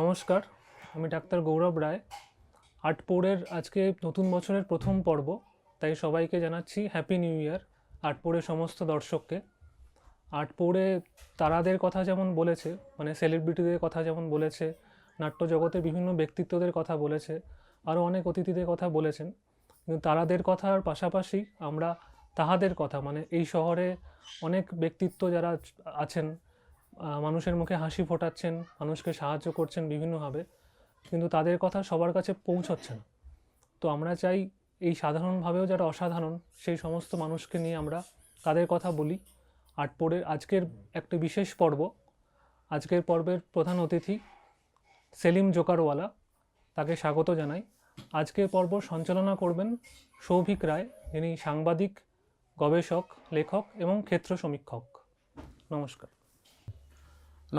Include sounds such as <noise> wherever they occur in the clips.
নমস্কার, আমি ডাক্তার গৌরব রায়। আটপৌরের আজকে নতুন বছরের প্রথম পর্ব, তাই সবাইকে জানাচ্ছি হ্যাপি নিউ ইয়ার আটপৌরের সমস্ত দর্শককে। আটপৌরে তারাদের কথা যেমন বলেছে মানে সেলিব্রিটিদের কথা যেমন বলেছে নাট্য জগতের বিভিন্ন ব্যক্তিত্বদের কথা বলেছে, আরও অনেক অতিথিদের কথা বলেছেন। কিন্তু তারাদের কথার পাশাপাশি আমরা তাহাদের কথা মানে এই শহরে অনেক ব্যক্তিত্ব যারা আছেন মানুষের মুখে হাসি ফোটাচ্ছেন, মানুষকে সাহায্য করছেন বিভিন্নভাবে, কিন্তু তাদের কথা সবার কাছে পৌঁছচ্ছে না তো আমরা চাই এই সাধারণভাবেও যারা অসাধারণ, সেই সমস্ত মানুষকে নিয়ে আমরা তাদের কথা বলি। আটপোড়ের আজকের একটা বিশেষ পর্ব, আজকের পর্বের প্রধান অতিথি সেলিম জোকারওয়ালা, তাকে স্বাগত জানাই। আজকের পর্ব সঞ্চালনা করবেন সৌভিক রায়, যিনি সাংবাদিক, গবেষক, লেখক এবং ক্ষেত্র সমীক্ষক। নমস্কার।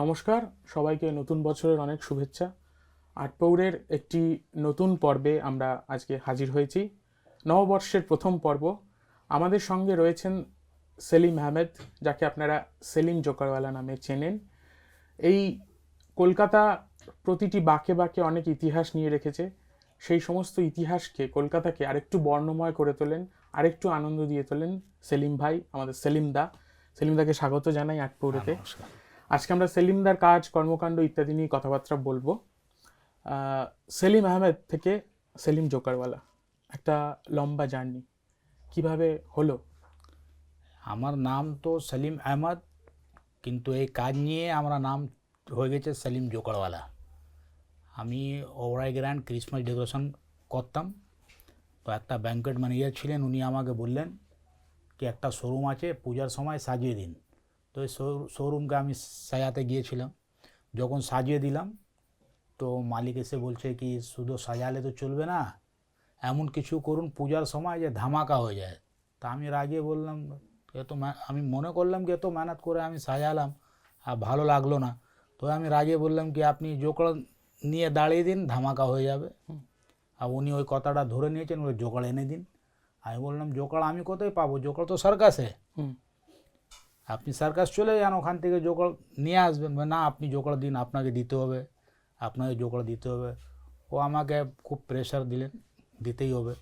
নমস্কার, সবাইকে নতুন বছরের অনেক শুভেচ্ছা। আটপৌরের একটি নতুন পর্বে আমরা আজকে হাজির হয়েছি। নববর্ষের প্রথম পর্ব। আমাদের সঙ্গে রয়েছেন সেলিম আহমেদ, যাকে আপনারা সেলিম জোকারওয়ালা নামে চেনেন। এই কলকাতা প্রতিটি বাঁকে বাঁকে অনেক ইতিহাস নিয়ে রেখেছে। সেই সমস্ত ইতিহাসকে কলকাতাকে আরেকটু বর্ণময় করে তোলেন, আরেকটু আনন্দ দিয়ে তোলেন সেলিম ভাই, আমাদের সেলিম দা। সেলিম দাকে স্বাগত জানাই আটপৌরেতে। আজকে আমরা সেলিমদার কাজ, কর্মকাণ্ড ইত্যাদি নিয়ে কথাবার্তা বলব। সেলিম আহমেদ থেকে সেলিম জোকারওয়ালা, একটা লম্বা জার্নি। কীভাবে হলো? আমার নাম তো সেলিম আহমদ, কিন্তু এই কাজ নিয়ে আমরা নাম হয়ে গেছে সেলিম জোকারওয়ালা। আমি ওবরাই গ্র্যান্ড ক্রিসমাস ডেকোরেশন করতাম। তো একটা ব্যাঙ্কেট ম্যানেজার ছিলেন, উনি আমাকে বললেন কি একটা শোরুম আছে, পূজার সময় সাজিয়ে দিন। তো এই শোরুমকে আমি সাজাতে গিয়েছিলাম। যখন সাজিয়ে দিলাম তো মালিক এসে বলছে কি শুধু সাজালে তো চলবে না এমন কিছু করুন পূজার সময় যে ধামাকা হয়ে যায়। তা আমি রাগে বললাম এত আমি মনে করলাম কি এত মেহনত করে আমি সাজালাম আর ভালো লাগল না। তো আমি রাগে বললাম কি আপনি জোকড় নিয়ে দাঁড়িয়ে দিন ধামাকা হয়ে যাবে। আর উনি ওই কথাটা ধরে নিয়েছেন ওই জোকড় এনে দিন। আমি বললাম জোকড় আমি কোথায় পাবো? জোকড় তো সার্কাসে আপনি সার্কাস চলে যান ওখান থেকে জোকড় নিয়ে আসবেন। না আপনি জোকড় দিন আপনাকে দিতে হবে আপনাকে জোকড় দিতে হবে। ও আমাকে খুব প্রেশার দিলেন দিতেই হবে।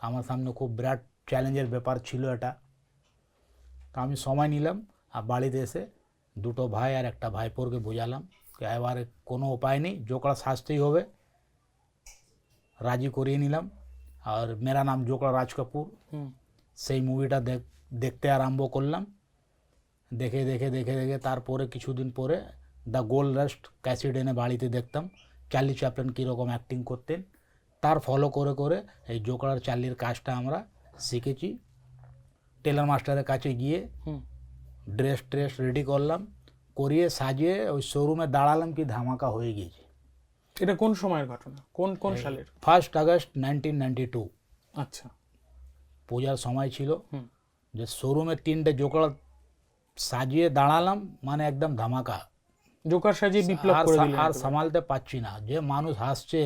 আমার সামনে খুব বিরাট চ্যালেঞ্জের ব্যাপার ছিল এটা। তো আমি সময় নিলাম আর বাড়িতে এসে দুটো ভাই আর একটা ভাইপোরকে বোঝালাম এবারে কোনো উপায় নেই জোকড়া সাজতেই হবে। রাজি করিয়ে নিলাম। আর মেরা নাম জোকড়া রাজ কাপুর। হুম। সেই মুভিটা দেখ দেখতে আরম্ভ করলাম। দেখে দেখে দেখে দেখে তারপরে কিছুদিন পরে দ্য গোল্ড রাস্ট ক্যাসিড এনে বাড়িতে দেখতাম। চার্লি চ্যাপলেন কীরকম অ্যাক্টিং করতেন তার ফলো করে করে এই জোকড়ার চার্লির কাজটা আমরা শিখেছি। টেলার মাস্টারের কাছে গিয়ে ড্রেস ট্রেস রেডি করলাম করিয়ে সাজিয়ে ওই শোরুমে দাঁড়ালাম কি ধামাকা হয়ে গিয়েছে। এটা কোন সময়ের ঘটনা? কোন কোন সালের? First August nineteen ninety two আচ্ছা। পূজার সময় ছিল। যে শোরুমে তিনটে জোকড়া সাজিয়ে দাঁড়ালাম মানে একদম ধামাকা। জোকার সাজিয়ে বিপ্লব আর করে দিলেন আর সামালতে পারছি না। যে মানুষ হাসছে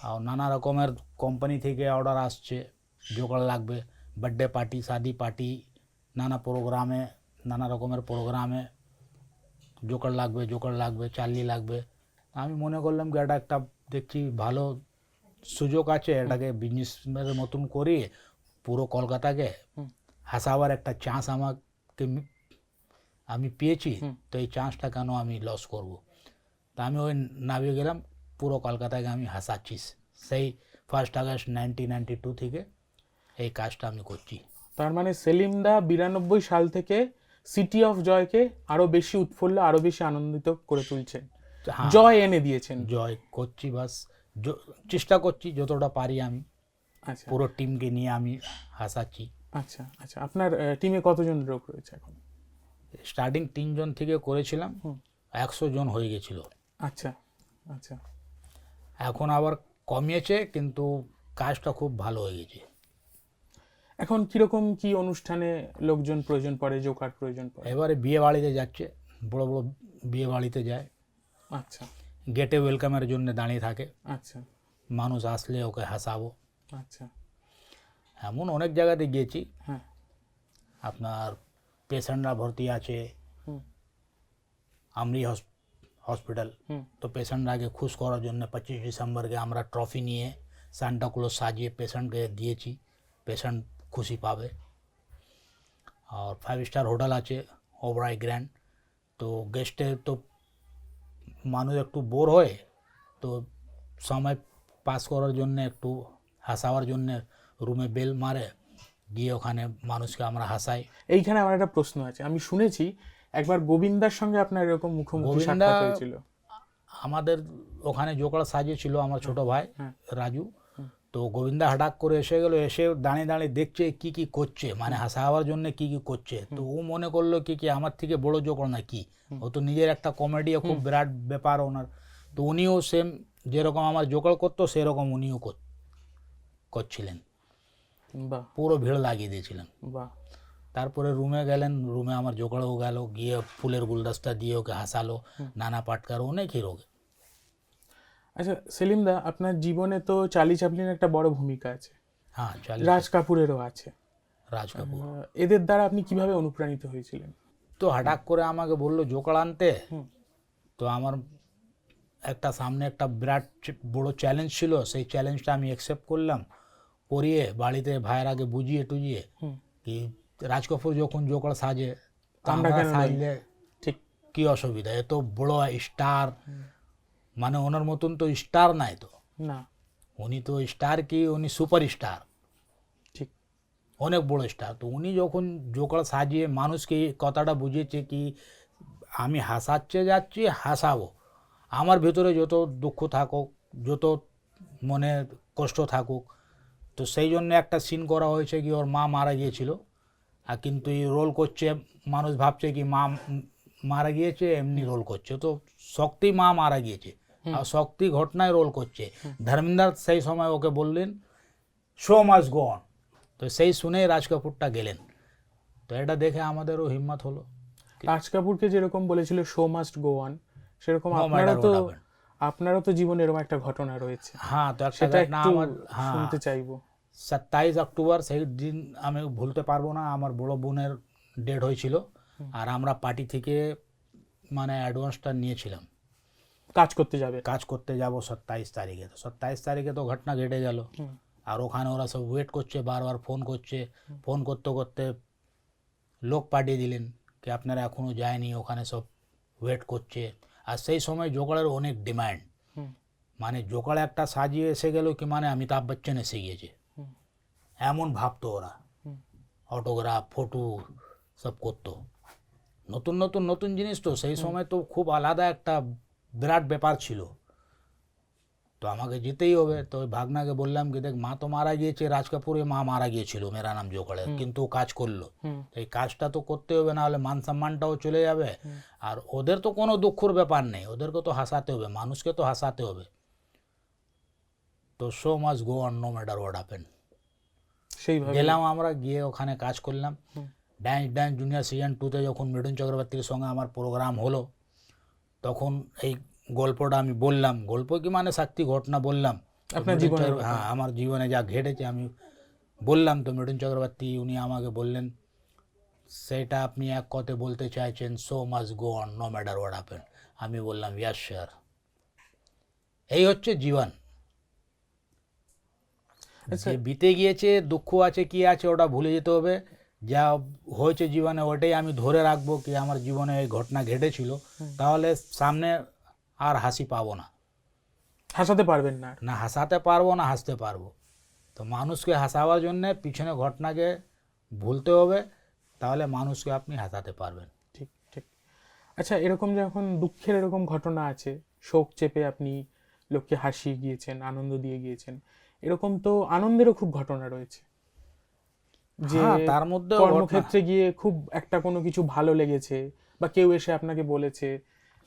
আর নানা রকমের কোম্পানি থেকে অর্ডার আসছে জোগাড় লাগবে বার্থডে পার্টি শাদি পার্টি নানা প্রোগ্রামে নানা রকমের প্রোগ্রামে জোকার লাগবে জোকার লাগবে চার্লি লাগবে। আমি মনে করলাম কি এটা একটা দেখছি ভালো সুযোগ আছে এটাকে বিজনেসের মতন করি পুরো কলকাতাকে। হাসাবার একটা চান্স আমাকে আমি পেয়েছি তো এই চান্সটা কেন আমি লস করব? তা আমি ওই নামিয়ে গেলাম পুরো কলকাতাকে আমি হাসাচ্ছি। সেই first August nineteen ninety two থেকে এই কাজটা আমি করছি। তার মানে সেলিম দা বিরানব্বই সাল থেকে সিটি অফ জয়কে আরও বেশি উৎফুল্ল আরও বেশি আনন্দিত করে তুলছেন। হ্যাঁ, জয় এনে দিয়েছেন। জয় করছি বাস। চেষ্টা করছি যতটা পারি আমি। আচ্ছা। পুরো টিমকে নিয়ে আমি হাসাচ্ছি। আচ্ছা আচ্ছা। আপনার টিমে কতজন লোক রয়েছে এখন? স্টার্টিং তিনজন থেকে করেছিলাম একশো জন হয়ে গেছিল। আচ্ছা আচ্ছা। এখন আবার কমিয়েছে কিন্তু কাজটা খুব ভালো হয়ে গেছে। এখন কীরকম কি অনুষ্ঠানে লোকজন প্রয়োজন পড়ে জোকার প্রয়োজন পড়ে? এবারে বিয়ে বাড়িতে যাচ্ছে বড় বড় বিয়ে বাড়িতে যায়। আচ্ছা। গেটে ওয়েলকামের জন্য দাঁড়িয়ে থাকে। আচ্ছা। মানুষ আসলে ওকে হাসাবো। আচ্ছা। এমন অনেক জায়গাতে গিয়েছি। হ্যাঁ। আপনার পেশেন্টরা ভর্তি আছে। আমরি হসপিটাল। তো পেশেন্টরাকে খুশ করার জন্য পঁচিশ ডিসেম্বরকে আমরা ট্রফি নিয়ে সান্টাক্লোজ সাজিয়ে পেশেন্টকে দিয়েছি। পেশেন্ট খুশি পাবে। আর ফাইভ স্টার হোটেল আছে ওবরাই গ্র্যান্ড। তো গেস্টে তো মানুষ একটু বোর হয় তো সময় পাস করার জন্য একটু হাসাবার জন্য রুমে বেল মারে। গিয়ে ওখানে মানুষকে আমরা হাসাই। এইখানে আমার একটা প্রশ্ন আছে। আমি শুনেছি একবার গোবিন্দার সঙ্গে আপনার এরকম মুখোমুখি সাক্ষাৎ হয়েছিল। আমাদের ওখানে জোকড়া সাজিয়েছিল আমার ছোট ভাই। রাজু। তো গোবিন্দা হঠাৎ করে এসে গেল এসে দাঁড়িয়ে দাঁড়িয়ে দেখছে কি কি করছে মানে হাসাবার জন্য কি কি করছে। তো ও মনে করল কি কি আমার থেকে বড় জোকর না কি? ও তো নিজের একটা কমেডি খুব বিরাট ব্যাপার ওনার। তো উনিও সেম যেরকম আমার জোকড় করতো সেরকম উনিও কর- করছিলেন। পুরো ভিড় লাগিয়ে দিয়েছিলেন। বাহ। তারপরে রুমে গেলেন রুমে আমার জোকড়ও গেল গিয়ে ফুলের গুলদস্তা দিয়ে ওকে হাসালো নানা পাটকার অনেক হিরোকে আচ্ছা সেলিম দা আপনার জীবনে তো চার্লি চ্যাপলিনের একটা বড় ভূমিকা আছে। হ্যাঁ চালি রাজ কাপুরেরও আছে। রাজ কাপুর। এদের দ্বারা আপনি কীভাবে অনুপ্রাণিত হয়েছিলেন? তো হঠাৎ করে আমাকে বলল জোকড় আনতে? তো আমার একটা সামনে একটা বিরাট বড় চ্যালেঞ্জ ছিল সেই চ্যালেঞ্জটা আমি অ্যাকসেপ্ট করলাম। করিয়ে বাড়িতে ভাইয়ের আগে বুঝিয়ে টুজিয়ে কি রাজ কাপুর যখন জোকড় সাজে আমরা? সাজলে ঠিক। কি অসুবিধা? এত বড় স্টার। মানে ওনার মতন তো স্টার নাই তো। না। উনি তো স্টার কি? উনি সুপার স্টার। ঠিক। অনেক বড় স্টার। তো উনি যখন জোকড় সাজিয়ে মানুষকে কথাটা বুঝিয়েছে কি আমি হাসাচ্ছে যাচ্ছি হাসাবো। আমার ভেতরে যত দুঃখ থাকুক যত মনে কষ্ট থাকুক তো সেই জন্য একটা সিন করা হয়েছে কি ওর মা মারা গিয়েছিল। আর কিন্তু এই রোল করছে মানুষ ভাবছে কি মা মারা গিয়েছে এমনি রোল করছে। তো শক্তি মা মারা গিয়েছে। আর শক্তি ঘটনায় রোল করছে। ধর্মেন্দ্র সেই সময় ওকে বললেন শো মাস গো অন তো সেই শুনেই রাজ কাপুরটা গেলেন। তো এটা দেখে আমাদেরও হিম্মত হলো। রাজ কাপুরকে যেরকম বলেছিল শো মাস্ট গো অন সেরকম matter তো. আপনারও তো জীবনে এরকম একটা ঘটনা রয়েছে। হ্যাঁ তো একটা ঘটনা আমার হ্যাঁ। শুনতে চাইব। সাতাইশ অক্টোবর সেই দিন আমি ভুলতে পারব না আমার বড় বোনের ডেট হয়েছিল আর আমরা পার্টি থেকে মানে অ্যাডভান্সটা নিয়েছিলাম। কাজ করতে যাবে। কাজ করতে যাব সাতাইশ তারিখে। তো সাতাইশ তারিখে তো ঘটনা ঘটে গেল। আর ওখানে ওরা সব ওয়েট করছে বারবার ফোন করছে। ফোন করতে করতে লোক পাঠিয়ে দিলেন কি আপনারা এখনও যায়নি? ওখানে সব ওয়েট করছে। আর সেই সময় জোগাড়ের অনেক ডিমান্ড। মানে জোগাড় একটা সাজিয়ে এসে গেল কি মানে অমিতাভ বচ্চন এসে গিয়েছে। এমন ভাবতো ওরা। অটোগ্রাফ ফটো সব করতো। নতুন নতুন নতুন জিনিস তো। সেই সময় তো খুব আলাদা একটা বিরাট ব্যাপার ছিল। তো আমাকে যেতেই হবে। তো ওই ভাগনাকে বললাম কি দেখ মা তো মারা গিয়েছে রাজ কাপুরে মা মারা গিয়েছিল মেরা নাম জোকড়ে। কিন্তু ও কাজ করল। এই কাজটা তো করতে হবে না হলে মান সম্মানটাও চলে যাবে। আর ওদের তো কোনো দুঃখর ব্যাপার নেই ওদেরকে তো হাসাতে হবে মানুষকে তো হাসাতে হবে। তো show must go on no matter what happen. সেইভাবে। গেলাম আমরা গিয়ে ওখানে কাজ করলাম। ড্যান্স ড্যান্স জুনিয়র সিজন টুতে যখন মৃদুন চক্রবর্তীর সঙ্গে আমার প্রোগ্রাম হলো তখন এই গল্পটা আমি বললাম। গল্প কি মানে সাক্ষী ঘটনা বললাম। আপনার কথা। হ্যাঁ আমার জীবনে যা ঘটেছে আমি বললাম তো মৃদুন চক্রবর্তী উনি আমাকে বললেন সেটা আপনি এক কথা বলতে চাইছেন show must go on no matter what happen আমি বললাম ইয়াস স্যার এই হচ্ছে জীবন। আচ্ছা। যে বিতে গিয়েছে দুঃখ আছে কি আছে ওটা ভুলে যেতে হবে। যা হয়েছে জীবনে ওটাই আমি ধরে রাখব কি আমার জীবনে এই ঘটনা ঘটেছিল। তাহলে সামনে আর হাসি পাবো না। হাসাতে পারবেন না না হাসাতে পারব না হাসতে পারব। তো মানুষকে হাসাবার জন্যে পিছনে ঘটনাকে ভুলতে হবে তাহলে মানুষকে আপনি হাসাতে পারবেন। ঠিক ঠিক। আচ্ছা এরকম যখন দুঃখের এরকম ঘটনা আছে শোক চেপে আপনি লোককে হাসিয়ে গিয়েছেন আনন্দ দিয়ে গিয়েছেন এরকম তো আনন্দেরও খুব ঘটনা রয়েছে। যে হ্যাঁ, তার মধ্যে কর্মক্ষেত্রে গিয়ে খুব একটা কোনো কিছু ভালো লেগেছে বা কেউ এসে আপনাকে বলেছে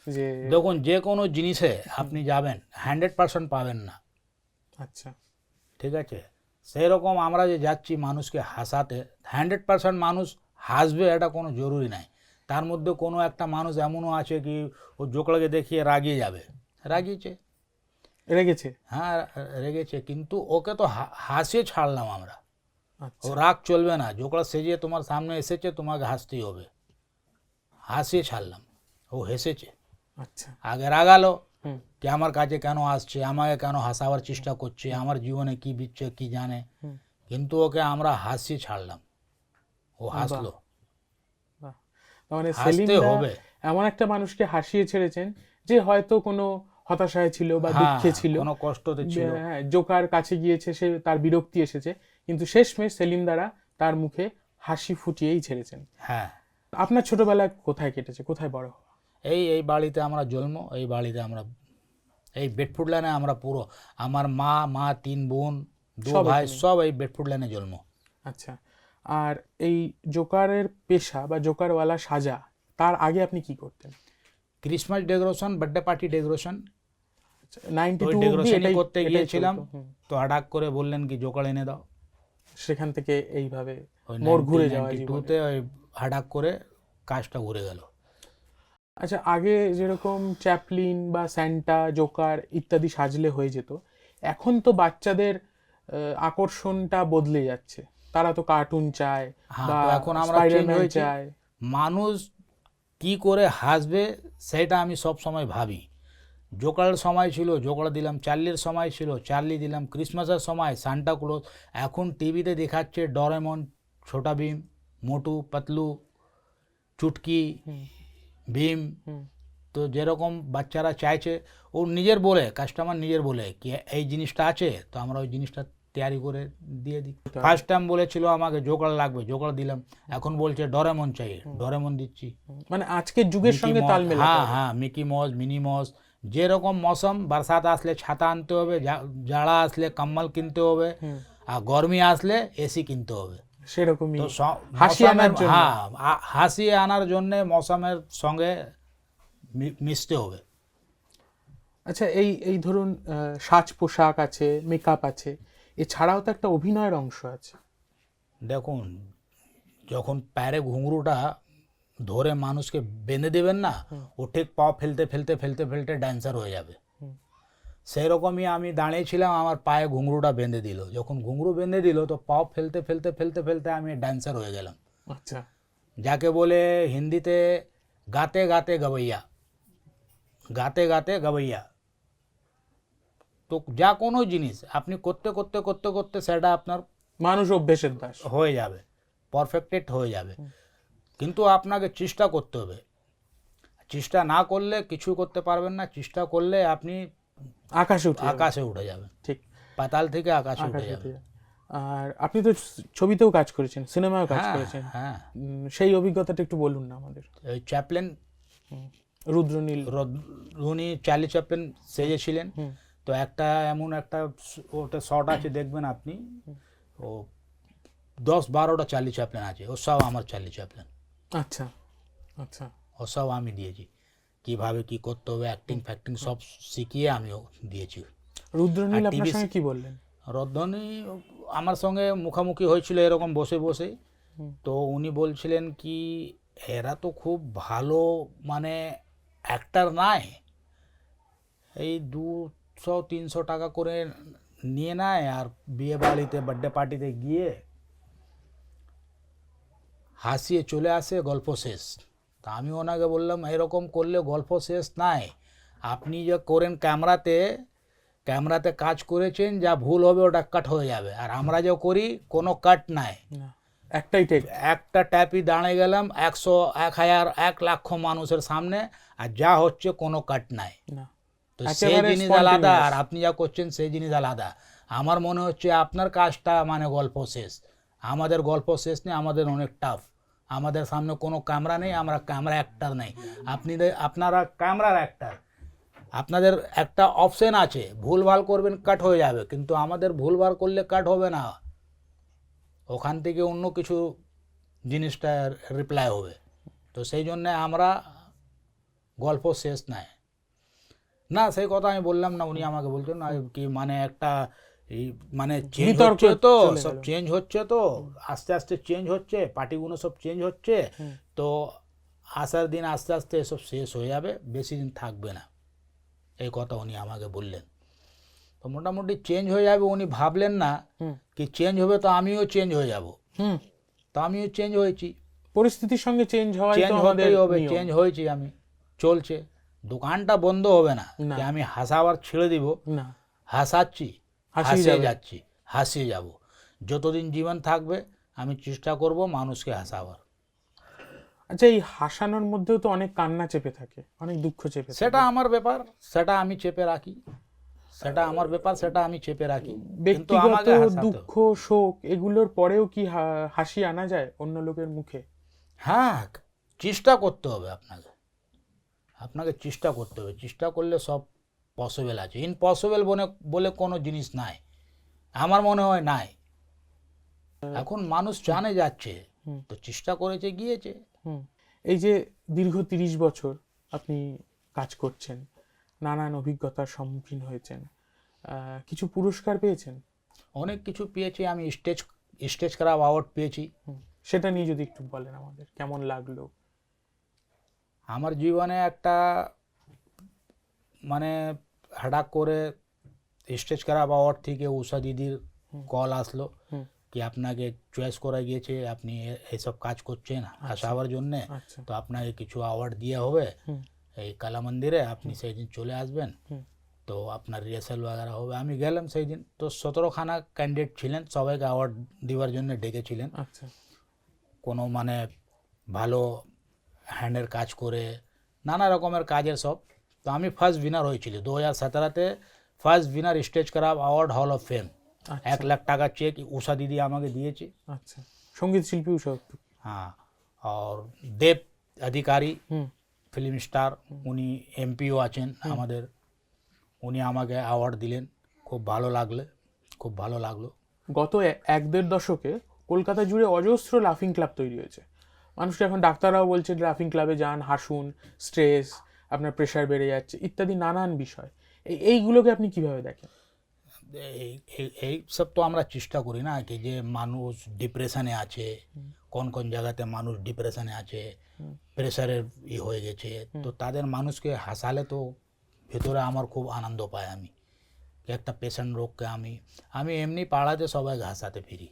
যে দেখুন যে কোনো জিনিসে আপনি যাবেন হান্ড্রেড পার্সেন্ট পাবেন না। আচ্ছা। ঠিক আছে? সেই রকম আমরা যে যাচ্ছি মানুষকে হাসাতে হান্ড্রেড পার্সেন্ট মানুষ হাসবে এটা কোনো জরুরি নাই। তার মধ্যে কোনো একটা মানুষ এমনও আছে কি ও জোকলাকে দেখিয়ে রাগিয়ে যাবে। রাগিয়েছে। রেগেছে? হ্যাঁ রেগেছে কিন্তু ওকে তো হাসিয়ে ছাড়লাম আমরা। আচ্ছা। ও রাগ চলবে না জোকড়া সেজে তোমার সামনে এসেছে তোমাকে হাসতেই হবে। হাসিয়ে ছাড়লাম। ও হেসেছে। আচ্ছা। আগে রাগালো যে আমার কাছে কেন আসছে আমাকে কেন হাসাবার চেষ্টা করছে আমার জীবনে কি বিচ্ছে কি জানে। কিন্তু ওকে আমরা হাসি ছাড়লাম। ও হাসলো। মানে সেলিম হবে। এমন একটা মানুষকে হাসিয়ে ছেড়েছেন যে হয়তো কোনো হতাশায় ছিল বা হ্যাঁ, দুঃখে ছিল। কোনো কষ্টতে ছিল। হ্যাঁ জোকার কাছে গিয়েছে সে তার বিরক্তি এসেছে। কিন্তু শেষমেশ সেলিম দ্বারা তার মুখে হাসি ফুটিয়েই ছেড়েছেন। হ্যাঁ। আপনার ছোটবেলা কোথায় কেটেছে? কোথায় বড়? এই এই বাড়িতে আমরা জন্ম এই বাড়িতে আমরা এই বেডফুড লাইনে আমরা পুরো। আমার মা মা তিন বোন দু ভাই সব এই বেডফুড লাইনে জন্ম। আচ্ছা আর এই জোকারের পেশা বা জোকারওয়ালা সাজা তার আগে আপনি কি করতেন? Christmas decoration birthday party decoration ডেকোরেশনই করতে গিয়েছিলাম। তো হঠাৎ করে বললেন কি জোকার এনে দাও। সেখান থেকে এইভাবে মোড় ঘুরে যাওয়া টুতে ওই হঠাৎ করে কাজটা ঘুরে গেল। আচ্ছা আগে যেরকম চ্যাপলিন বা স্যান্টা জোকার ইত্যাদি সাজলে হয়ে যেত এখন তো বাচ্চাদের আকর্ষণটা বদলে যাচ্ছে। তারা তো কার্টুন চায় হ্যাঁ, বা এখন আমরা চায়। মানুষ কি করে হাসবে সেটা আমি সব সময় ভাবি। জোকারের সময় ছিল জোকার দিলাম চার্লির সময় ছিল চার্লি দিলাম ক্রিসমাসের সময় সান্টা ক্লোজ। এখন টিভিতে দেখাচ্ছে ডরেমন ছোটা ভীম মোটু পাতলু চুটকি। ভীম। তো যেরকম বাচ্চারা চাইছে ও নিজের বলে কাস্টমার নিজের বলে কি এই জিনিসটা আছে? তো আমরা ওই জিনিসটা তৈরি করে দিয়ে দিই। ফার্স্ট টাইম বলেছিল আমাকে জোকার লাগবে জোকার দিলাম। এখন বলছে ডরেমন চাই ডরেমন দিচ্ছি। মানে আজকের যুগের সঙ্গে তাল মেলাতে হ্যাঁ হ্যাঁ মিকি মস মিনি মস যেরকম মৌসুম বরসাত আসলে ছাতা আনতে হবে জাড়া আসলে কম্বল কিনতে হবে আর গরমি আসলে এসি কিনতে হবে। সেরকমই হাসি আনার জন্য। হ্যাঁ হাসি আনার জন্য মৌসুমের সঙ্গে মিশতে হবে আচ্ছা এই এই ধরুন সাজ পোশাক আছে মেকআপ আছে এছাড়াও তো একটা অভিনয়ের অংশ আছে দেখুন যখন প্যারে ঘুঙরুটা ধরে মানুষকে বেঁধে দেবেন না ও ঠিক পা ফেলতে ফেলতে ফেলতে ফেলতে ড্যান্সার হয়ে যাবে। সেই রকমই আমি দাঁড়িয়েছিলাম আমার পায়ে ঘুঙরুটা বেঁধে দিল। যখন ঘুঙরু বেঁধে দিল তো পা ফেলতে ফেলতে ফেলতে ফেলতে আমি ড্যান্সার হয়ে গেলাম। আচ্ছা। যাকে বলে হিন্দিতে গাতে গাতে গবৈয়া। গাতে গাতে গবৈয়া। তো যা কোনো জিনিস আপনি করতে করতে করতে করতে সেটা আপনার মানুষ অভ্যেসের দাস। হয়ে যাবে পারফেক্টেড হয়ে যাবে। কিন্তু আপনাকে চেষ্টা করতে হবে। চেষ্টা না করলে কিছু করতে পারবেন না। চেষ্টা করলে আপনি আকাশে উঠে আকাশে উঠে যাবে। ঠিক। পাতাল থেকে আকাশে উঠে যাবে। আর আপনি তো ছবিতেও কাজ করেছেন সিনেমাও কাজ হ্যাঁ করেছেন। হ্যাঁ। সেই অভিজ্ঞতাটা একটু বলুন না আমাদের। ওই চ্যাপলেন রুদ্রনীল। উনি চার্লি চ্যাপলেন সেজেছিলেন। তো একটা এমন একটা ওটা শট আছে দেখবেন আপনি। ও দশ বারোটা চার্লি চ্যাপলেন আছে ও সব আমার চার্লি চ্যাপলেন। আচ্ছা আচ্ছা। ও সব আমি দিয়েছি। কীভাবে কি করতে হবে অ্যাক্টিং ফ্যাক্টিং সব শিখিয়ে আমিও দিয়েছি। রুদ্রনীল আপনার সঙ্গে কি বললেন? রদ্ধনি আমার সঙ্গে মুখামুখি হয়েছিল এরকম বসে বসে। তো উনি বলছিলেন কি এরা তো খুব ভালো মানে অ্যাক্টার নাই। এই দুশো তিনশো টাকা করে নিয়ে নেয় আর বিয়ে বাড়িতে বার্থডে পার্টিতে গিয়ে হাসিয়ে চলে আসে গল্প শেষ। তা আমি ওনাকে বললাম এরকম করলে গল্প শেষ নাই। আপনি যে করেন ক্যামেরাতে ক্যামেরাতে কাজ করেছেন যা ভুল হবে ওটা কাট হয়ে যাবে। আর আমরা যে করি কোনো কাট নাই। একটাই টেক একটা ট্যাপি দাঁড়িয়ে গেলাম একশো এক হাজার এক লক্ষ মানুষের সামনে আর যা হচ্ছে কোনো কাট নাই। তো সেই জিনিস আলাদা আর আপনি যা করছেন সেই জিনিস আলাদা। আমার মনে হচ্ছে আপনার কাজটা মানে গল্প শেষ। আমাদের গল্প শেষ নেই আমাদের অনেক টাফ আমাদের সামনে কোনো ক্যামেরা নেই, আমরা ক্যামেরা অ্যাক্টার নেই। আপনি আপনারা ক্যামেরার অ্যাক্টার আপনাদের একটা অপশন আছে, ভুলভাল করবেন কাট হয়ে যাবে, কিন্তু আমাদের ভুলভাল করলে কাট হবে না। ওখান থেকে অন্য কিছু জিনিসটা রিপ্লাই হবে। তো সেই জন্যে আমরা গল্প শেষ নাই। না, সেই কথা আমি বললাম না, উনি আমাকে বলছেন কি মানে একটা এই মানে চেঞ্জ হচ্ছে তো সব চেঞ্জ হচ্ছে তো আস্তে আস্তে চেঞ্জ হচ্ছে পার্টিগুলো সব চেঞ্জ হচ্ছে তো আসার দিন আস্তে আস্তে এসব শেষ হয়ে যাবে বেশি দিন থাকবে না। এই কথা উনি আমাকে বললেন। তো মোটামুটি চেঞ্জ হয়ে যাবে উনি ভাবলেন না কি চেঞ্জ হবে তো আমিও চেঞ্জ হয়ে যাব। তো আমিও চেঞ্জ হয়েছি। পরিস্থিতির সঙ্গে চেঞ্জ চেঞ্জ হতেই হবে চেঞ্জ হয়েছি আমি। চলছে। দোকানটা বন্ধ হবে না। আমি হাসাবার ছেড়ে দিব। না। হাসাচ্ছি। হাসিয়ে যাচ্ছি হাসিয়ে যাব। যতদিন জীবন থাকবে আমি চেষ্টা করব মানুষকে হাসাবার। আচ্ছা এই হাসানোর মধ্যেও তো অনেক কান্না চেপে থাকে অনেক দুঃখ চেপে সেটা আমার ব্যাপার সেটা আমি চেপে রাখি। সেটা আমার ব্যাপার সেটা আমি চেপে রাখি। ব্যক্তিগত দুঃখ শোক এগুলোর পরেও কি হাসি আনা যায় অন্য লোকের মুখে? হ্যাঁ চেষ্টা করতে হবে আপনাকে। আপনাকে চেষ্টা করতে হবে। চেষ্টা করলে সব পসিবল আছে। ইম্পসিবল বলে বলে কোনো জিনিস নাই। আমার মনে হয় নাই। এখন মানুষ জানে যাচ্ছে। তো চেষ্টা করেছে গিয়েছে। এই যে দীর্ঘ তিরিশ বছর আপনি কাজ করছেন নানান অভিজ্ঞতার সম্মুখীন হয়েছেন কিছু পুরস্কার পেয়েছেন? অনেক কিছু পেয়েছি আমি স্টেজ স্টেজ খারাপ অ্যাওয়ার্ড পেয়েছি। সেটা নিয়ে যদি একটু বলেন আমাদের কেমন লাগল? আমার জীবনে একটা মানে হঠাৎ করে স্টেজ খারাপ অ্যাওয়ার্ড থেকে উষা দিদির কল আসলো কি আপনাকে চয়েস করা গিয়েছে আপনি এইসব কাজ করছেন হাসাবার জন্যে আচ্ছা। তো আপনাকে কিছু অ্যাওয়ার্ড দেওয়া হবে। এই কালা মন্দিরে আপনি সেই দিন চলে আসবেন। তো আপনার রিহার্সাল বাগেরা হবে। আমি গেলাম সেই দিন তো সতেরোখানা ক্যান্ডিডেট ছিলেন সবাইকে অ্যাওয়ার্ড দেওয়ার জন্য ডেকেছিলেন। আচ্ছা। কোনো মানে ভালো হ্যান্ডের কাজ করে নানা রকমের কাজের সব। তো আমি ফার্স্ট উইনার হয়েছিল। দু হাজার সতেরোতে ফার্স্ট উইনার স্টেজ খারাপ অ্যাওয়ার্ড হল অফ ফেম এক লাখ টাকা চেক উষা দিদি আমাকে দিয়েছে। আচ্ছা। সংগীত শিল্পী উষা হ্যাঁ আর দেব অধিকারী ফিল্ম স্টার উনি এমপিও আছেন আমাদের। উনি আমাকে অ্যাওয়ার্ড দিলেন। খুব ভালো লাগলে খুব ভালো লাগল। গত এক দেড় দশকে কলকাতা জুড়ে অজস্র লাফিং ক্লাব তৈরি হয়েছে। মানুষকে এখন ডাক্তাররাও বলছে লাফিং ক্লাবে যান হাসুন স্ট্রেস আপনার প্রেশার বেড়ে যাচ্ছে ইত্যাদি নানান বিষয়। এই এইগুলোকে আপনি কীভাবে দেখেন? এই- সব তো আমরা চেষ্টা করি না কি যে মানুষ ডিপ্রেশনে আছে কোন কোন জায়গাতে মানুষ ডিপ্রেশনে আছে প্রেশারের ই হয়ে গেছে। তো তাদের মানুষকে হাসালে তো ভেতরে আমার খুব আনন্দ পাই আমি একটা পেশেন্ট রোগকে আমি আমি এমনি পাড়াতে সবাইকে হাসাতে ফিরি।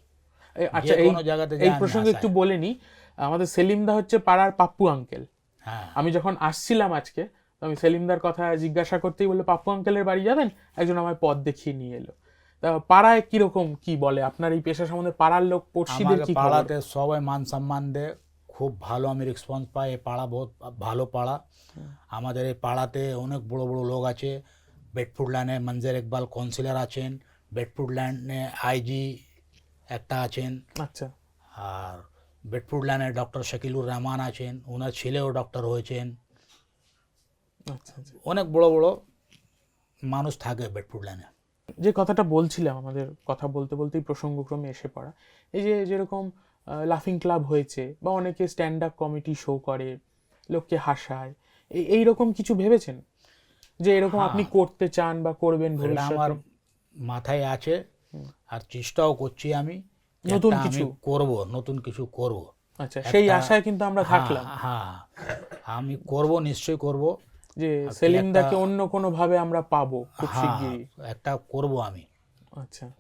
আচ্ছা এই কোনো জায়গাতে এই প্রসঙ্গে একটু। বলে নি আমাদের সেলিমদা হচ্ছে পাড়ার পাপ্পু আঙ্কেল আমি যখন আসছিলাম আজকে তো আমি সেলিমদার কথা জিজ্ঞাসা করতেই বলল পাপ্পু আঙ্কেলের বাড়ি যাবেন? একজন আমায় পথ দেখিয়ে নিয়ে এলো। তা পাড়ায় কীরকম কি বলে? আপনার এই পেশা সম্বন্ধে পাড়ার লোক পড়শিদের কি পাড়াতে সবাই মান সম্মান দেয় খুব ভালো আমি রেসপন্স পাই এই পাড়া বহুত ভালো পাড়া। আমাদের এই পাড়াতে অনেক বড় বড় লোক আছে বেডফুড লাইনে মঞ্জের ইকবাল কাউন্সিলর আছেন বেডফুড লাইনে আইজি একটা আছেন। আচ্ছা। আর বেডফুড লাইনে ডক্টর শাকিলুর রহমান আছেন ওনার ছেলেও ডক্টর হয়েছেন। আচ্ছা আচ্ছা। অনেক বড় বড় মানুষ থাকে বেডফুড লাইনে যে কথাটা বলছিলাম আমাদের কথা বলতে বলতেই প্রসঙ্গক্রমে এসে পড়া এই যে যেরকম লাফিং ক্লাব হয়েছে বা অনেকে স্ট্যান্ড আপ কমিটি শো করে লোককে হাসায় এই রকম কিছু ভেবেছেন? যে এরকম হ্যাঁ। আপনি করতে চান বা করবেন আমার মাথায় আছে আর চেষ্টাও করছি আমি। নতুন কিছু। করব নতুন কিছু করব। আচ্ছা সেই আশায় কিন্তু আমরা থাকলাম। হ্যাঁ হ্যাঁ আমি করব নিশ্চয়ই করব। যে সেলিমদাকে একটা- অন্য কোনো ভাবে আমরা পাবো খুব হ্যাঁ শিগগিরই। একটা করব আমি। আচ্ছা।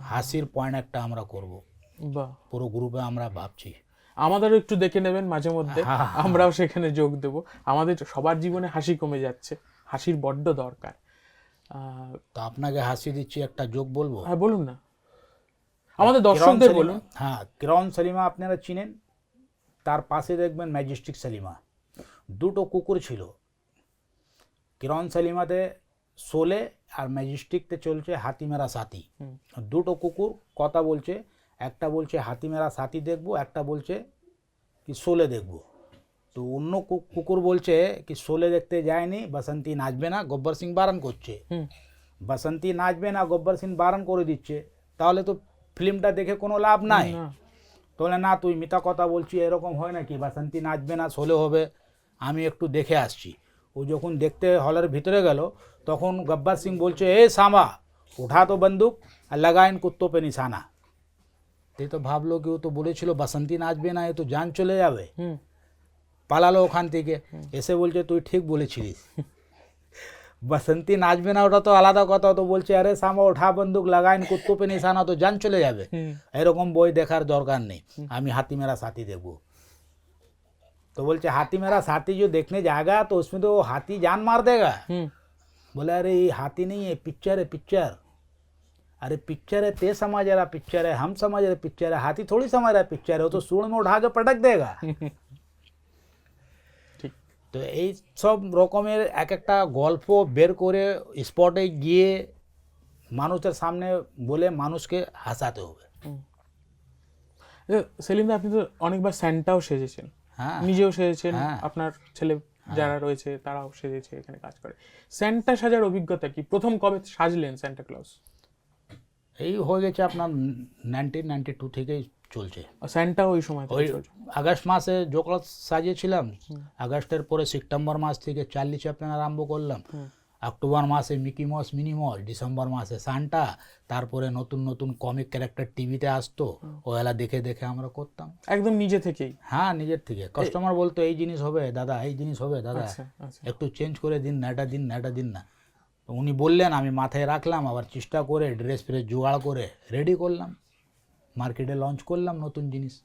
হাসির পয়েন্ট একটা আমরা করব। বাহ। পুরো গ্রুপে আমরা ভাবছি। আমাদেরও একটু দেখে নেবেন মাঝে মধ্যে হ্যাঁ। আমরাও সেখানে যোগ দেব। আমাদের সবার জীবনে হাসি কমে যাচ্ছে। হাসির বড্ড দরকার। তো আপনাকে হাসি দিচ্ছি একটা যোগ বলব? হ্যাঁ বলুন না। আমাদের দর্শকদের বলুন। হ্যাঁ কিরণ সলিমা আপনারা চিনেন। তার পাশে দেখবেন ম্যাজেস্টিক সলিমা। দুটো কুকুর ছিল। কিরণ সলিমাতে শোলে আর ম্যাজেস্টিকতে চলছে হাতি মেরা সাথী। দুটো কুকুর কথা বলছে একটা বলছে হাতি মেরা সাথী দেখব একটা বলছে কি শোলে দেখব। তো অন্য কুকুর বলছে কি শোলে দেখতে যায়নি বাসন্তী নাচবে না গব্বর সিং বারণ করছে। বাসন্তী নাচবে না গব্বর সিং বারণ করে দিচ্ছে। তাহলে তো ফিল্মটা দেখে কোনো লাভ নাই। না। তাহলে না তুই মিথ্যা কথা বলছি এরকম হয় নাকি? বাসন্তী নাচবে না শোলে হবে। আমি একটু দেখে আসছি। ও যখন দেখতে হলের ভিতরে গেল তখন গব্বর সিং বলছে এ সামা উঠা তো বন্দুক আর লাগাইন কুত্তো পে নিশানা তে তো ভাবলো কি ও তো বলেছিল বাসন্তী নাচবে না এ তো জান চলে যাবে। পালালো ওখান থেকে। এসে বলছে তুই ঠিক বলেছিলিস। <laughs> বাসন্তী নাচবে না ওটা তো আলাদা কথা ও তো বলছে আরে সামা ওঠা বন্দুক লাগাইন কুত্তো পে নিশানা তো জান চলে যাবে হুম এরকম বই দেখার দরকার নেই আমি হাতি মেরা সাথী দেখবো तो बोलते हाथी मेरा साथी जो देखने जाएगा तो उसमें तो हाथी जान मार देगा হুম बोले अरे ये हाथी नहीं है पिक्चर है पिक्चर अरे पिक्चर है ते समझ रहा पिक्चर है हम समझ रहे पिक्चर है हाथी थोड़ी समझ रहा पिक्चर है वो तो सूढ़ में उठा के पटक देगा ঠিক তো এই সব রকমের এক একটা গল্প বের করে স্পটে গিয়ে মানুষের সামনে বলে মানুষকে হাসাতে হবে। আচ্ছা, সেলিম দা আপনি তো অনেকবার স্যান্টাও সেজেছেন। হ্যাঁ। নিজেও সেজেছেন। হ্যাঁ। আপনার ছেলে যারা রয়েছে তারাও সেজেছে এখানে কাজ করে। স্যান্টা সাজার অভিজ্ঞতা কি? প্রথম কবে সাজলেন স্যান্টা ক্লজ? এই হয়ে গেছে আপনার নাইনটিন নাইনটি টু থেকেই চলছে। স্যান্টা ওই সময় ওই আগস্ট মাসে জোকড়া সাজিয়েছিলাম আগস্টের পরে সেপ্টেম্বর মাস থেকে চার্লি চ্যাপলিন আরম্ভ করলাম। অক্টোবর মাসে মিকি মস মিনিমল ডিসেম্বর মাসে সান্টা তারপরে নতুন নতুন কমিক ক্যারেক্টার টিভিতে আসতো। ওগুলা দেখে দেখে আমরা করতাম। একদম নিজে থেকেই? হ্যাঁ নিজের থেকে। কাস্টমার বলতো এই জিনিস হবে দাদা এই জিনিস হবে দাদা। আচ্ছা আচ্ছা। একটু চেঞ্জ করে দিন না এটা দিন না এটা দিন না। উনি বললেন আমি মাথায় রাখলাম আবার চেষ্টা করে ড্রেস ফ্রেস জোগাড় করে রেডি করলাম। মার্কেটে লঞ্চ করলাম নতুন জিনিস।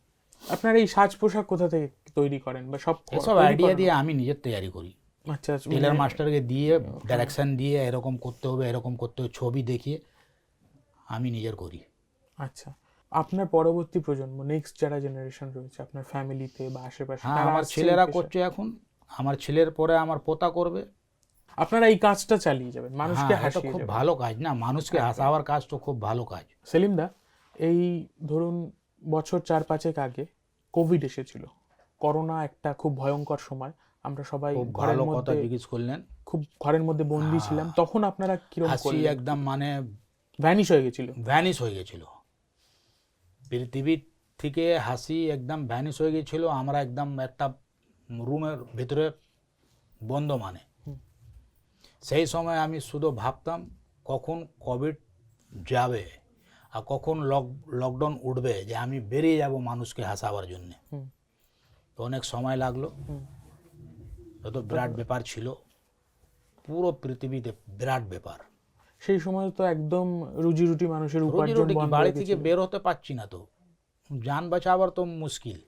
আপনার এই সাজ পোশাক কোথা থেকে তৈরি করেন বা সব তৈরি আইডিয়া দিয়ে আমি নিজের তৈরি করি। আচ্ছা আচ্ছা, টেলার মানে- মাস্টারকে দিয়ে ডাইরেকশন দিয়ে এরকম করতে হবে এরকম করতে হবে ছবি দেখিয়ে আমি নিজের করি। আচ্ছা আপনার পরবর্তী প্রজন্ম নেক্সট যারা জেনারেশন রয়েছে আপনার ফ্যামিলিতে বা আশেপাশে হ্যাঁ আমার ছেলেরা করছে এখন। আমার ছেলের পরে আমার পোতা করবে। আপনারা এই কাজটা চালিয়ে যাবেন মানুষকে হ্যাঁ হাসিয়ে খুব ভালো কাজ না মানুষকে হাসাবার কাজ তো খুব ভালো কাজ। সেলিম দা? এই ধরুন বছর চার পাঁচেক আগে কোভিড এসেছিল। করোনা একটা খুব ভয়ঙ্কর সময়। আমরা সবাই ঘরের মধ্যে জিজ্ঞেস করলেন। খুব ঘরের মধ্যে বন্দি ছিলাম। তখন আপনারা কীরকম হাসি করলেন? একদম মানে ভ্যানিশ হয়ে গেছিল। ভ্যানিশ হয়ে গেছিল। পৃথিবীর থেকে হাসি একদম ভ্যানিশ হয়ে গেছিল। আমরা একদম একটা রুমের ভিতরে বন্ধ মানে। সেই সময় আমি শুধু ভাবতাম কখন কোভিড যাবে। আর কখন লক লকডাউন উঠবে যে আমি বেরিয়ে যাব মানুষকে হাসাবার জন্যে। তো অনেক সময় লাগল। তো বিরাট ব্যাপার ছিল। পুরো পৃথিবীতে বিরাট ব্যাপার। সেই সময় তো একদম রুজি রুটি মানুষের উপার্জন বাড়ি থেকে। বের হতে পারছি না তো। যান বাঁচাবার তো মুশকিল।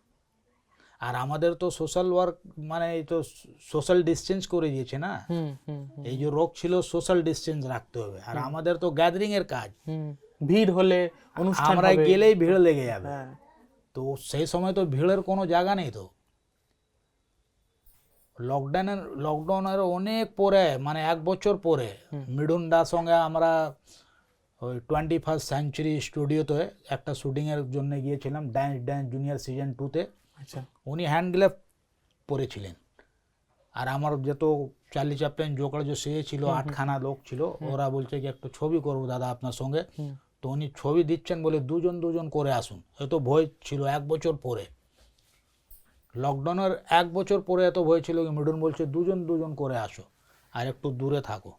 আর আমাদের তো সোশ্যাল ওয়ার্ক মানে এই তো সোশ্যাল ডিস্টেন্স করে দিয়েছে না। এই যে রোগ ছিল সোশ্যাল ডিস্টেন্স রাখতে হবে। আর আমাদের তো গ্যাদারিং এর কাজ। ভিড় হলে অনুষ্ঠান আমরা গেলেই ভিড় লেগে যাবে। হ্যাঁ। তো সেই সময় তো ভিড়ের কোনো জায়গা নেই তো। লকডাউনের লকডাউনের অনেক পরে মানে এক বছর পরে মিডুনদার সঙ্গে আমরা ওই টোয়েন্টি ফার্স্ট সেঞ্চুরি স্টুডিওতে একটা শুটিংয়ের জন্য গিয়েছিলাম ড্যান্স ড্যান্স জুনিয়র সিজন টুতে আচ্ছা। উনি হ্যান্ড গ্লাভ পরেছিলেন। আর আমার যত চার্লি চ্যাপলিন জোকার যে সে ছিল আটখানা লোক ছিল ওরা বলছে যে একটু ছবি করব দাদা আপনার সঙ্গে। তো উনি ছবি দিচ্ছেন বলে দুজন দুজন করে আসুন। এত ভয় ছিল এক বছর পরে। লকডাউনের এক বছর পরে এত ভয় ছিল কি মিডুন বলছে দুজন দুজন করে আসো আর একটু দূরে থাকো।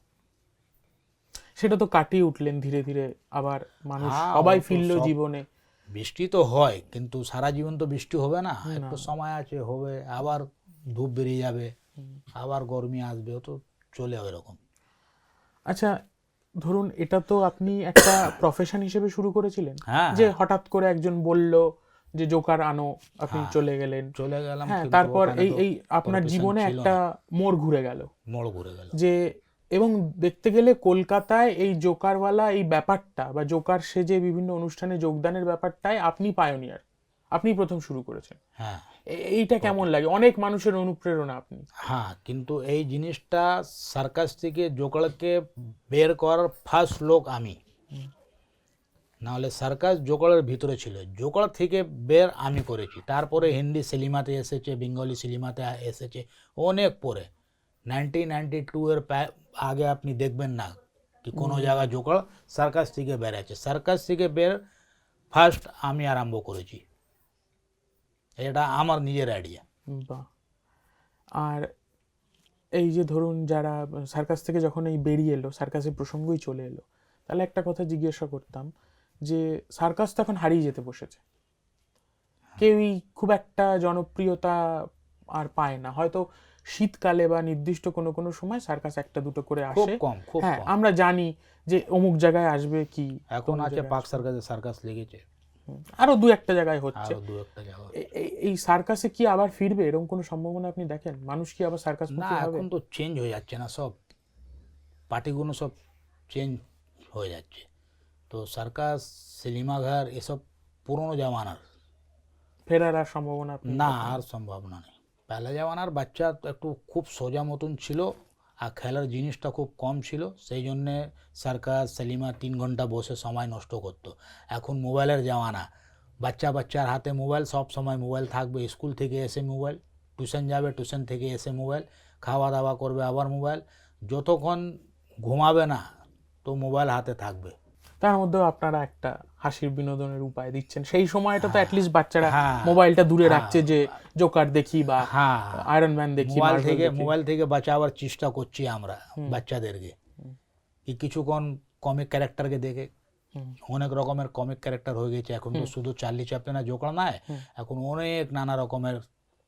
সেটা তো কাটিয়ে উঠলেন ধীরে ধীরে। আবার মানুষ হ্যাঁ, সবাই ফিরলো জীবনে। বৃষ্টি তো হয় কিন্তু সারা জীবন তো বৃষ্টি হবে না। একটু সময় আছে হবে। আবার ধূপ বেরিয়ে যাবে আবার গরমি আসবে তো চলে এরকম। আচ্ছা ধরুন এটা তো আপনি একটা <coughs> প্রফেশন হিসেবে শুরু করেছিলেন। হ্যাঁ যে হঠাৎ করে একজন বলল যে জোকার আনো আপনি চলে গেলেন। চলে গেলাম হ্যাঁ তারপর এই এই আপনার জীবনে একটা মোড় ঘুরে গেল। মোড় ঘুরে গেল। যে এবং দেখতে গেলে কলকাতায় এই জোকারওয়ালা এই ব্যাপারটা বা জোকার সেজে বিভিন্ন অনুষ্ঠানে যোগদানের ব্যাপারটাই আপনি পায়োনিয়ার আপনি প্রথম শুরু করেছেন। হ্যাঁ। এইটা কেমন লাগে? অনেক মানুষের অনুপ্রেরণা আপনি। হ্যাঁ কিন্তু এই জিনিসটা সার্কাস থেকে জোকড়কে বের করার ফার্স্ট লোক আমি। নাহলে সার্কাস জোকড়ের ভিতরে ছিল। জোকড় থেকে বের আমি করেছি। তারপরে হিন্দি সিনেমাতে এসেছে বেঙ্গলি সিনেমাতে এসেছে অনেক পরে। নাইনটিন নাইনটি টু এর আগে আপনি দেখবেন না কি কোনো জায়গায় জোকড় সার্কাস থেকে বেড়েছে সার্কাস থেকে বের ফার্স্ট আমি আরম্ভ করেছি। এটা আমার নিজের আইডিয়া বাহ। আর এই যে ধরুন যারা সার্কাস থেকে যখন এই বেরিয়ে এলো সার্কাসের প্রসঙ্গই চলে এলো তাহলে একটা কথা জিজ্ঞাসা করতাম যে সার্কাস তো এখন হারিয়ে যেতে বসেছে। কেউই খুব একটা জনপ্রিয়তা আর পায় না। হয়তো শীতকালে বা নির্দিষ্ট কোনো কোনো সময় সার্কাস একটা দুটো করে আসে। কম খুব হ্যাঁ আমরা জানি যে অমুক জায়গায় আসবে কি এখন আছে পাক সার্কাসে সার্কাস লেগেছে। আরও দু একটা জায়গায় হচ্ছে। এই- সার্কাসে কি আবার ফিরবে? এরকম কোনো সম্ভাবনা আপনি দেখেন? মানুষ কি আবার সার্কাস না এখন তো চেঞ্জ হয়ে যাচ্ছে না সব। পার্টিগুলো সব চেঞ্জ হয়ে যাচ্ছে। তো সার্কাস সিনেমাঘর এসব পুরনো জামানার। ফেরার আর সম্ভাবনা না আর সম্ভাবনা নেই। পেলা জামানার বাচ্চা একটু খুব সোজা মতন ছিল। আর খেলার জিনিসটা খুব কম ছিল, সেই জন্যে সার্কাস, সেলিমা তিন ঘণ্টা বসে সময় নষ্ট করতো। এখন মোবাইলের জামানা। বাচ্চা বাচ্চার হাতে মোবাইল সব সময় মোবাইল থাকবে। স্কুল থেকে এসে মোবাইল টিউশন যাবে টিউশন থেকে এসে মোবাইল খাওয়া দাওয়া করবে আবার মোবাইল যতক্ষণ ঘুমাবে না, তো মোবাইল হাতে থাকবে। তার মধ্যেও আপনারা একটা হাসির বিনোদনের উপায় দিচ্ছেন। সেই সময়টা তো অ্যাটলিস্ট বাচ্চারা হ্যাঁ। মোবাইলটা দূরে হ্যাঁ। রাখছে যে জোকার দেখি বা আয়রন ম্যান দেখি মোবাইল থেকে মোবাইল থেকে বাঁচাবার চেষ্টা করছি আমরা বাচ্চাদেরকে। কি কিছুক্ষণ কমিক ক্যারেক্টারকে দেখে অনেক রকমের কমিক ক্যারেক্টার হয়ে গেছে। এখন তো শুধু চার্লি চ্যাপলিনের জোকড়া নয় এখন অনেক নানা রকমের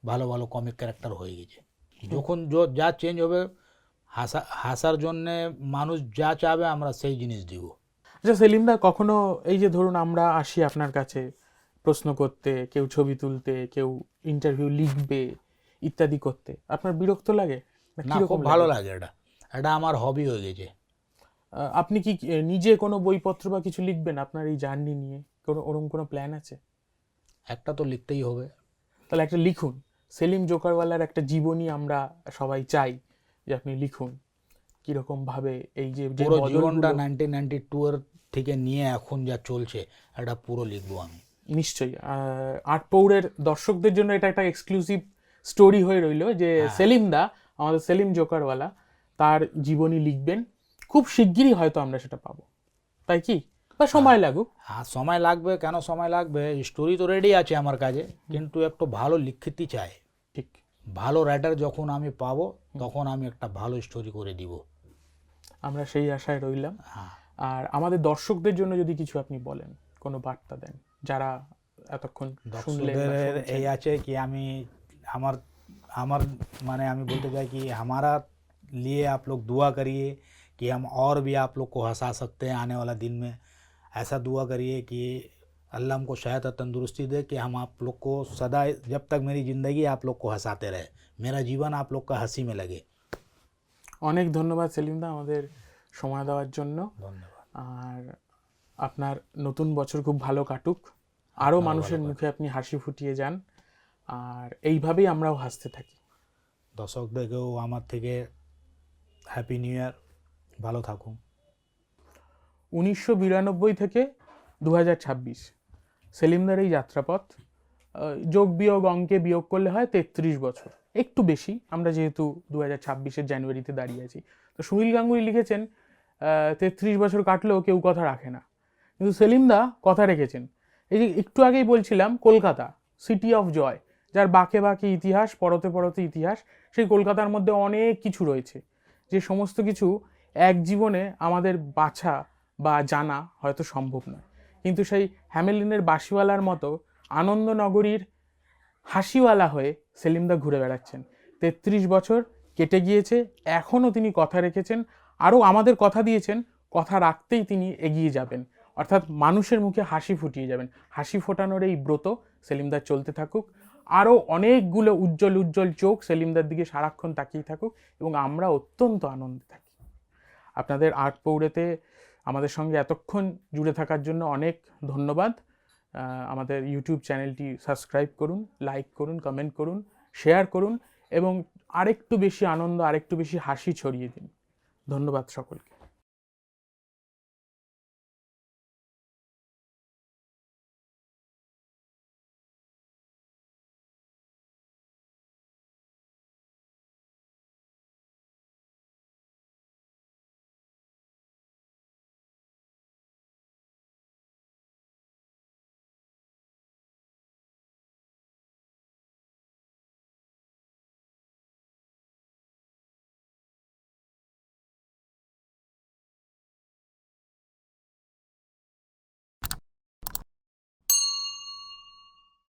ভালো ভালো কমিক ক্যারেক্টার হয়ে গেছে। যখন যা চেঞ্জ হবে হাসা হাসার জন্যে মানুষ যা চাবে আমরা সেই জিনিস দিব। আচ্ছা সেলিমদা কখনো এই যে ধরুন আমরা আসি আপনার কাছে প্রশ্ন করতে কেউ ছবি তুলতে কেউ ইন্টারভিউ লিখবে ইত্যাদি করতে আপনার বিরক্ত লাগে? না খুব ভালো লাগে? এটা। এটা আমার হবি হয়ে গেছে। আপনি কি নিজে কোনো বইপত্র বা কিছু লিখবেন আপনার এই জার্নি নিয়ে? কোনো ওরকম কোনো প্ল্যান আছে? একটা তো লিখতেই হবে। তাহলে একটা লিখুন। সেলিম জোকারওয়ালার একটা জীবনী আমরা সবাই চাই যে আপনি লিখুন। কীরকম ভাবে এই যে যে পুরো জীবনটা নাইনটিন নাইনটি টু এর থেকে নিয়ে এখন যা চলছে এটা পুরো লিখব আমি। নিশ্চয়ই। আট পৌরের দর্শকদের জন্য এটা একটা এক্সক্লুসিভ স্টোরি হয়ে রইল যে হ্যাঁ। সেলিম দা আমাদের সেলিম জোকারওয়ালা তার জীবনী লিখবেন। খুব শিগগিরই হয়তো আমরা সেটা পাবো। তাই কি? বা সময় লাগুক। হ্যাঁ সময় লাগবে কেন সময় লাগবে? স্টোরি তো রেডি আছে আমার কাছে কিন্তু একটু ভালো লিখিতই চাই। ঠিক। ভালো রাইটার যখন আমি পাবো তখন আমি একটা ভালো স্টোরি করে দিব। আমরা সেই আশায় রইলাম। হ্যাঁ। আর আমাদের দর্শকদের জন্য যদি কিছু আপনি বলেন কোনো বার্তা দেন যারা এতক্ষণ শুনলেন বা দর্শকদের শুনছেন। এই আছে কি আমি আমার আমার মানে আমি बोलते चाहे कि हमारा लिए आप लोग दुआ करिए कि हम और भी आप लोग को हंसा सकते हैं आने वाला दिन में ऐसा दुआ करिए कि अल्लाह हमको शायद और तंदुरुस्ती दे कि हम आप लोग को सदा जब तक मेरी ज़िंदगी आप लोग को हंसाते रहे मेरा जीवन आप लोग का हंसी में लगे অনেক ধন্যবাদ সেলিমদা আমাদের সময় দেওয়ার জন্য। ধন্যবাদ। আর আপনার নতুন বছর খুব ভালো কাটুক। আরও মানুষের মুখে আপনি হাসি ফুটিয়ে যান। আর এইভাবেই আমরাও হাসতে থাকি। দর্শকদেরকেও আমার থেকে হ্যাপি নিউ ইয়ার ভালো থাকুন। উনিশশো বিরানব্বই থেকে দু হাজার ছাব্বিশ। সেলিমদার এই যাত্রাপথ যোগ বিয়োগ অঙ্কে বিয়োগ করলে হয় তেত্রিশ বছর। একটু বেশি আমরা যেহেতু দু হাজার ছাব্বিশের জানুয়ারিতে দাঁড়িয়ে আছি। তো সুনীল গাঙ্গুলি লিখেছেন তেত্রিশ বছর কাটলেও কেউ কথা রাখে না। কিন্তু সেলিমদা কথা রেখেছেন। এই যে একটু আগেই বলছিলাম, কলকাতা সিটি অফ জয় যার বাঁকে বাঁকে ইতিহাস, পরতে পরতে ইতিহাস, সেই কলকাতার মধ্যে অনেক কিছু রয়েছে। যে সমস্ত কিছু এক জীবনে আমাদের বাছা বা জানা হয়তো সম্ভব নয়। কিন্তু সেই হ্যামেলিনের বাঁশিওয়ালার মতো আনন্দনগরীর হাসিওয়ালা হয়ে সেলিমদা ঘুরে বেড়াচ্ছেন। তেত্রিশ বছর কেটে গিয়েছে, এখনও তিনি কথা রেখেছেন। আরও আমাদের কথা দিয়েছেন, কথা রাখতেই তিনি এগিয়ে যাবেন। অর্থাৎ মানুষের মুখে হাসি ফুটিয়ে যাবেন। হাসি ফোটানোর এই ব্রত সেলিমদার চলতে থাকুক। আরও অনেকগুলো উজ্জ্বল উজ্জ্বল চোখ সেলিমদার দিকে সারাক্ষণ তাকিয়ে থাকুক এবং আমরা অত্যন্ত আনন্দে থাকি। আপনাদের আর্ট পৌড়েতে আমাদের সঙ্গে এতক্ষণ জুড়ে থাকার জন্য অনেক ধন্যবাদ। আমাদের ইউটিউব চ্যানেলটি সাবস্ক্রাইব করুন, লাইক করুন, কমেন্ট করুন, শেয়ার করুন এবং আরেকটু বেশি আনন্দ, আরেকটু বেশি হাসি ছড়িয়ে দিন। ধন্যবাদ সকলকে।